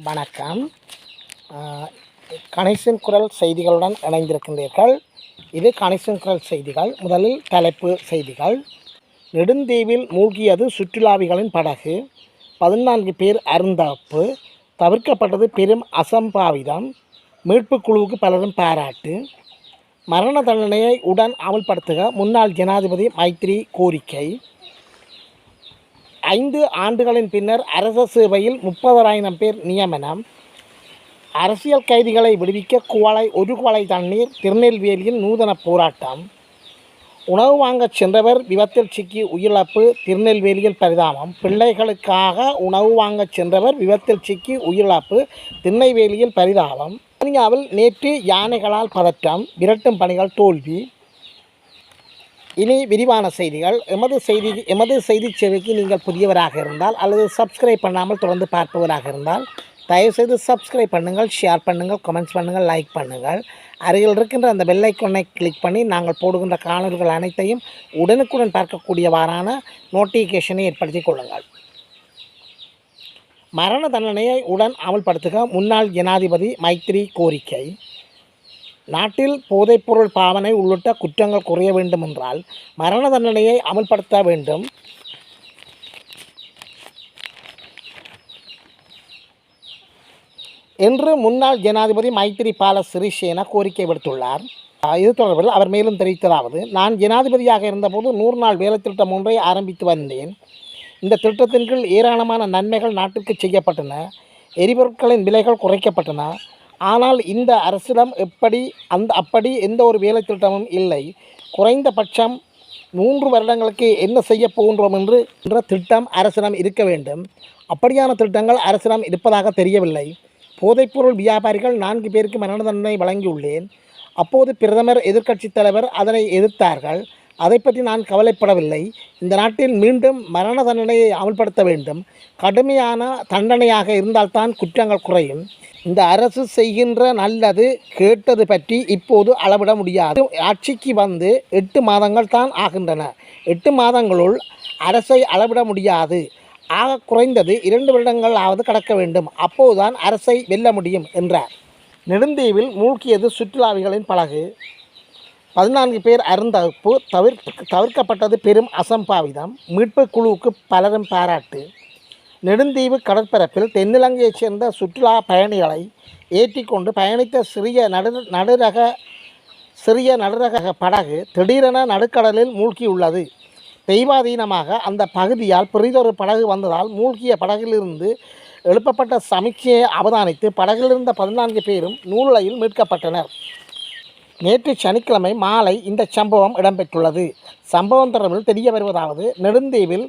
வணக்கம். கணேசன் குரல் செய்திகளுடன் இணைந்திருக்கின்றீர்கள். இது கணேசன் குரல் செய்திகள் முதலில் தலைப்பு செய்திகள். நெடுந்தீவில் மூழ்கியது சுற்றுலாவிகளின் படகு. பதினான்கு பேர் அருந்தப்பு. தவிர்க்கப்பட்டது பெரும் அசம்பாவிதம். மீட்புக் குழுவுக்கு பலரும் பாராட்டு. மரண தண்டனையை உடன் அமல்படுத்துக முன்னாள் ஜனாதிபதி மைத்ரி கோரிக்கை. ஐந்து ஆண்டுகளின் பின்னர் அரச சேவையில் முப்பதாயிரம் பேர் நியமனம். அரசியல் கைதிகளை விடுவிக்க குவளை ஒரு குவளை தண்ணீர் திருநெல்வேலியில் நூதன போராட்டம். உணவு வாங்கச் சென்றவர் விபத்தில் சிக்கி உயிரிழப்பு திருநெல்வேலியில் பரிதாபம். பிள்ளைகளுக்காக உணவு வாங்கச் சென்றவர் விபத்தில் சிக்கி உயிரிழப்பு திருநெல்வேலியில் பரிதாபம். கனியாவில் நேற்று யானைகளால் பதற்றம் விரட்டும் பணிகள் தோல்வி. இனி விரிவான செய்திகள். எமது செய்தி எமது செய்தி சேவைக்கு நீங்கள் புதியவராக இருந்தால் அல்லது சப்ஸ்கிரைப் பண்ணாமல் தொடர்ந்து பார்ப்பவராக இருந்தால் தயவுசெய்து சப்ஸ்கிரைப் பண்ணுங்கள் ஷேர் பண்ணுங்கள் கமெண்ட்ஸ் பண்ணுங்கள் லைக் பண்ணுங்கள். அருகில் இருக்கின்ற அந்த பெல் கிளிக் பண்ணி நாங்கள் போடுகின்ற காணொலிகள் அனைத்தையும் உடனுக்குடன் பார்க்கக்கூடியவாறான நோட்டிஃபிகேஷனை ஏற்படுத்திக் கொள்ளுங்கள். மரண தண்டனையை உடன் அமல்படுத்துக முன்னாள் ஜனாதிபதி மைத்ரி கோரிக்கை. நாட்டில் போதைப்பொருள் பாவனை உள்ளிட்ட குற்றங்கள் குறைய வேண்டும் என்றால் மரண தண்டனையை அமல்படுத்த வேண்டும். என்று முன்னாள் ஜனாதிபதி மைத்திரிபால சிறிசேன கோரிக்கை விடுத்துள்ளார். இது தொடர்பில் அவர் மேலும் தெரிவித்ததாவது நான் ஜனாதிபதியாக இருந்தபோது நூறு நாள் வேலை திட்டம் ஒன்றை ஆரம்பித்து வந்தேன். இந்த திட்டத்தின் கீழ் ஏராளமான நன்மைகள் நாட்டிற்கு செய்யப்பட்டன. எரிபொருட்களின் விலைகள் குறைக்கப்பட்டன. ஆனால் இந்த அரசிடம் எப்படி அந்த அப்படி எந்த ஒரு வேலை திட்டமும் இல்லை. குறைந்தபட்சம் மூன்று வருடங்களுக்கு என்ன செய்ய போகின்றோம் என்று என்ற திட்டம் அரசிடம் இருக்க வேண்டும். அப்படியான திட்டங்கள் அரசிடம் இருப்பதாக தெரியவில்லை. போதைப்பொருள் வியாபாரிகள் நான்கு பேருக்கு மரண தண்டனை வழங்கியுள்ளேன். அப்போது பிரதமர் எதிர்க்கட்சித் தலைவர் அதனை எதிர்த்தார்கள். அதை பற்றி நான் கவலைப்படவில்லை. இந்த நாட்டில் மீண்டும் மரண தண்டனையை அமல்படுத்த வேண்டும். கடுமையான தண்டனையாக இருந்தால்தான் குற்றங்கள் குறையும். இந்த அரசு செய்கின்ற நல்லது கேட்டது பற்றி இப்போது அளவிட முடியாது. ஆட்சிக்கு வந்து எட்டு மாதங்கள் தான் ஆகின்றன. எட்டு மாதங்களுள் அரசை அளவிட முடியாது. ஆக குறைந்தது இரண்டு வருடங்களாவது கடக்க வேண்டும். அப்போதுதான் அரசை வெல்ல முடியும் என்றார். நெடுந்தீவில் மூழ்கியது சுற்றுலாவிகளின் படகு பதினான்கு பேர் அருந்தகுப்பு தவிர்க்க தவிர்க்கப்பட்டது பெரும் அசம்பாவிதம். மீட்புக் குழுவுக்கு பலரும் பாராட்டு. நெடுந்தீவு கடற்பரப்பில் தென்னிலங்கையைச் சேர்ந்த சுற்றுலா பயணிகளை ஏற்றிக்கொண்டு பயணித்த சிறிய நடு நடுரக சிறிய நடுரக படகு திடீரென நடுக்கடலில் மூழ்கியுள்ளது. தெய்வாதீனமாக அந்த பகுதியால் பெரிதொரு படகு வந்ததால் மூழ்கிய படகிலிருந்து எழுப்பப்பட்ட சமிக்ஞையை அவதானித்து படகிலிருந்த பதினான்கு பேரும் நூலையில் மீட்கப்பட்டனர். நேற்று சனிக்கிழமை மாலை இந்த சம்பவம் இடம்பெற்றுள்ளது. சம்பவம் தொடர்பில் தெரிய வருவதாவது நெடுந்தீவில்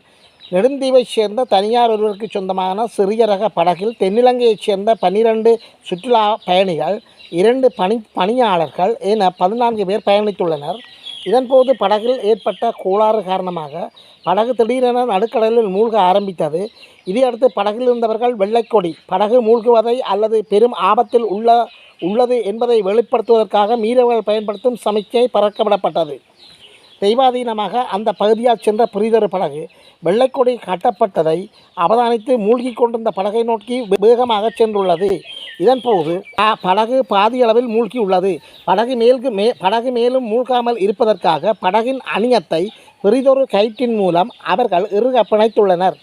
நெடுந்தீவைச் சேர்ந்த தனியார் ஒருவருக்கு சொந்தமான சிறிய ரக படகில் தென்னிலங்கையைச் சேர்ந்த பன்னிரண்டு சுற்றுலா பயணிகள் இரண்டு பணி பணியாளர்கள் என பதினான்கு பேர் பயணித்துள்ளனர். இதன்போது படகில் ஏற்பட்ட கோளாறு காரணமாக படகு திடீரென நடுக்கடலில் மூழ்க ஆரம்பித்தது. இதையடுத்து படகில் இருந்தவர்கள் வெள்ளைக்கொடி படகு மூழ்குவதை அல்லது பெரும் ஆபத்தில் உள்ள உள்ளது என்பதை வெளிப்படுத்துவதற்காக மீறவர்கள் பயன்படுத்தும் சமிக்கை பறக்கவிடப்பட்டது. தெய்வாதீனமாக அந்த பகுதியால் சென்ற புரிதொரு படகு வெள்ளைக்கொடி கட்டப்பட்டதை அவதானித்து மூழ்கி கொண்டிருந்த படகை நோக்கி வேகமாக சென்றுள்ளது. இதன்போது படகு பாதியளவில் மூழ்கியுள்ளது. படகு மேல்கு மே படகு மேலும் மூழ்காமல் இருப்பதற்காக படகின் அணியத்தை பெரிதொரு கயிற்றின் மூலம் அவர்கள் இறுக பிணைத்துள்ளனர்.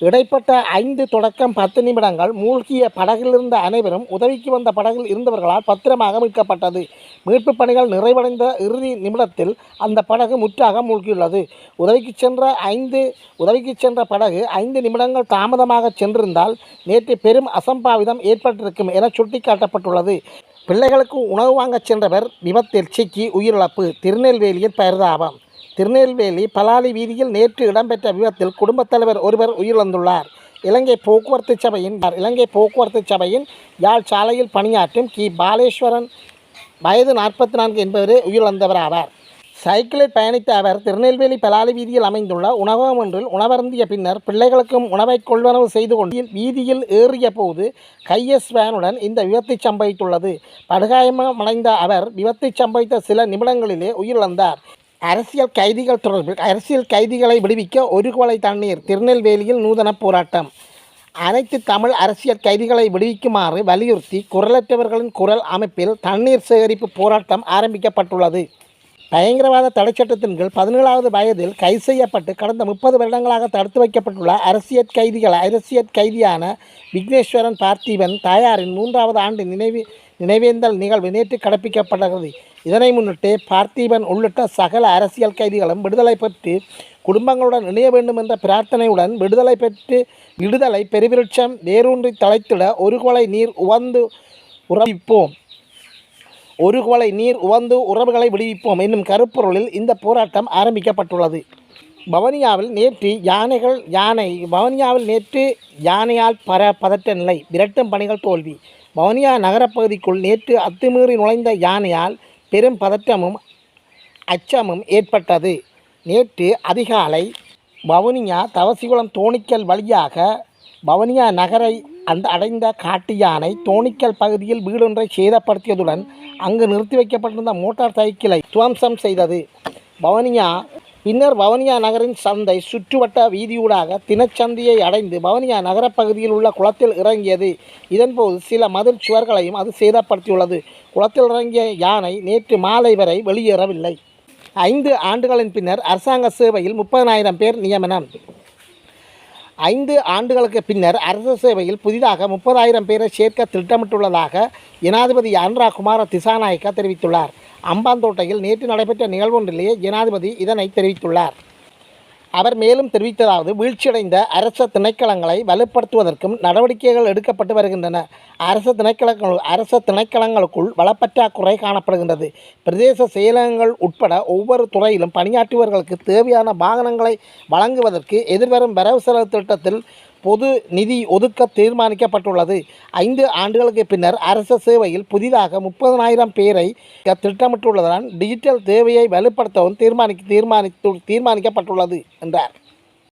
இடைப்பட்ட ஐந்து தொடக்கம் பத்து நிமிடங்கள் மூழ்கிய படகில் இருந்த அனைவரும் உதவிக்கு வந்த படகில் இருந்தவர்களால் பத்திரமாக மீட்கப்பட்டது. மீட்புப் பணிகள் நிறைவடைந்த இறுதி நிமிடத்தில் அந்த படகு முற்றாக மூழ்கியுள்ளது. உதவிக்கு சென்ற ஐந்து உதவிக்கு சென்ற படகு ஐந்து நிமிடங்கள் தாமதமாக சென்றிருந்தால் நேற்று பெரும் அசம்பாவிதம் ஏற்பட்டிருக்கும் என சுட்டிக்காட்டப்பட்டுள்ளது. பிள்ளைகளுக்கு உணவு வாங்கச் சென்றவர் விபத்தில் சிக்கி உயிரிழப்பு. திருநெல்வேலியில் பரிதாபம். திருநெல்வேலி பலாலி வீதியில் நேற்று இடம்பெற்ற விபத்தில் குடும்பத் தலைவர் ஒருவர் உயிரிழந்துள்ளார். இலங்கை போக்குவரத்து சபையின் இலங்கை போக்குவரத்து சபையின் யாழ் சாலையில் பணியாற்றும் கி. பாலேஸ்வரன் வயது நாற்பத்தி நான்கு என்பவரே உயிரிழந்தவர் ஆவார் சைக்கிளில் பயணித்த அவர் திருநெல்வேலி பலாலி வீதியில் அமைந்துள்ள உணவகம் ஒன்றில் உணவருந்திய பின்னர் பிள்ளைகளுக்கும் உணவை கொள்வனவு செய்து கொண்டு வீதியில் ஏறிய போது கையஸ் வேனுடன் இந்த விபத்து சம்பவித்துள்ளது. படுகாயமடைந்த அவர் விபத்து சம்பவித்த சில நிமிடங்களிலே உயிரிழந்தார். அரசியல் கைதிகள் தொடர்பில் அரசியல் கைதிகளை விடுவிக்க ஒரு குவளை தண்ணீர் திருநெல்வேலியில் நூதன போராட்டம். அனைத்து தமிழ் அரசியல் கைதிகளை விடுவிக்குமாறு வலியுறுத்தி குரலற்றவர்களின் குரல் அமைப்பில் தண்ணீர் சேகரிப்பு போராட்டம் ஆரம்பிக்கப்பட்டுள்ளது. பயங்கரவாத தடைச்சட்டத்தின் கீழ் பதினேழாவது வயதில் கைது செய்யப்பட்டு கடந்த முப்பது வருடங்களாக தடுத்து வைக்கப்பட்டுள்ள அரசியல் கைதிகள் அரசியல் கைதியான விக்னேஸ்வரன் பார்த்திபன் தாயாரின் மூன்றாவது ஆண்டு நினைவு நினைவேந்தல் நிகழ்வு நேற்று கடப்பிக்கப்படுகிறது இதனை முன்னிட்டு பார்த்திபன் உள்ளிட்ட சகல அரசியல் கைதிகளும் விடுதலை பெற்று குடும்பங்களுடன் இணைய வேண்டும் என்ற பிரார்த்தனையுடன் விடுதலை பெற்று விடுதலை பெருவிருட்சம் வேரூன்றி தலைத்திட ஒரு கொலை நீர் உவந்து உறவிப்போம். ஒரு கொலை நீர் உவந்து உறவுகளை விடுவிப்போம் என்னும் கருப்பொருளில் இந்த போராட்டம் ஆரம்பிக்கப்பட்டுள்ளது. பவனியாவில் நேற்று யானைகள் யானை பவனியாவில் நேற்று யானையால் பர பதற்ற நிலை விரட்டும் பணிகள் தோல்வி. வவுனியா நகரப்பகுதிக்குள் நேற்று அத்துமீறி நுழைந்த யானையால் பெரும் பதற்றமும் அச்சமும் ஏற்பட்டது. நேற்று அதிகாலை வவுனியா தவசிகுளம் தோணிக்கல் வழியாக வவுனியா நகரை அந்த அடைந்த காட்டு யானை தோணிக்கல் பகுதியில் வீடொன்றை சேதப்படுத்தியதுடன் அங்கு நிறுத்தி வைக்கப்பட்டிருந்த மோட்டார் சைக்கிளை துவம்சம் செய்தது. வவுனியா பின்னர் வவுனியா நகரின் சந்தை சுற்றுவட்ட வீதியூடாக தினச்சந்தியை அடைந்து வவுனியா நகரப்பகுதியில் உள்ள குளத்தில் இறங்கியது. இதன்போது சில மதில் சுவர்களையும் அது சேதப்படுத்தியுள்ளது. குளத்தில் இறங்கிய யானை நேற்று மாலை வரை வெளியேறவில்லை. ஐந்து ஆண்டுகளின் பின்னர் அரசாங்க சேவையில் முப்பதனாயிரம் பேர் நியமனம். ஐந்து ஆண்டுகளுக்கு பின்னர் அரசு சேவையில் புதிதாக முப்பதாயிரம் பேரை சேர்க்க திட்டமிட்டுள்ளதாக ஜனாதிபதி அன்ரா குமார திசாநாயக்கா தெரிவித்துள்ளார். அம்பாந்தோட்டையில் நேற்று நடைபெற்ற நிகழ்வொன்றிலேயே ஜனாதிபதி இதனை தெரிவித்துள்ளார். அவர் மேலும் தெரிவித்ததாவது வீழ்ச்சியடைந்த அரச திணைக்களங்களை வலுப்படுத்துவதற்கும் நடவடிக்கைகள் எடுக்கப்பட்டு வருகின்றன. அரச திணைக்களங்கள் அரச திணைக்களங்களுக்குள் வளப்பற்றாக்குறை காணப்படுகின்றது. பிரதேச செயலகங்கள் உட்பட ஒவ்வொரு துறையிலும் பணியாற்றுபவர்களுக்கு தேவையான வாகனங்களை வழங்குவதற்கு எதிர்வரும் வரவு செலவு திட்டத்தில் பொது நிதி ஒதுக்க தீர்மானிக்கப்பட்டுள்ளது. ஐந்து ஆண்டுகளுக்கு பின்னர் அரச சேவையில் புதிதாக முப்பதனாயிரம் பேரை திட்டமிட்டுள்ளதுடன் டிஜிட்டல் தேவையை வலுப்படுத்தவும் தீர்மானி தீர்மானித்து தீர்மானிக்கப்பட்டுள்ளது என்றார்.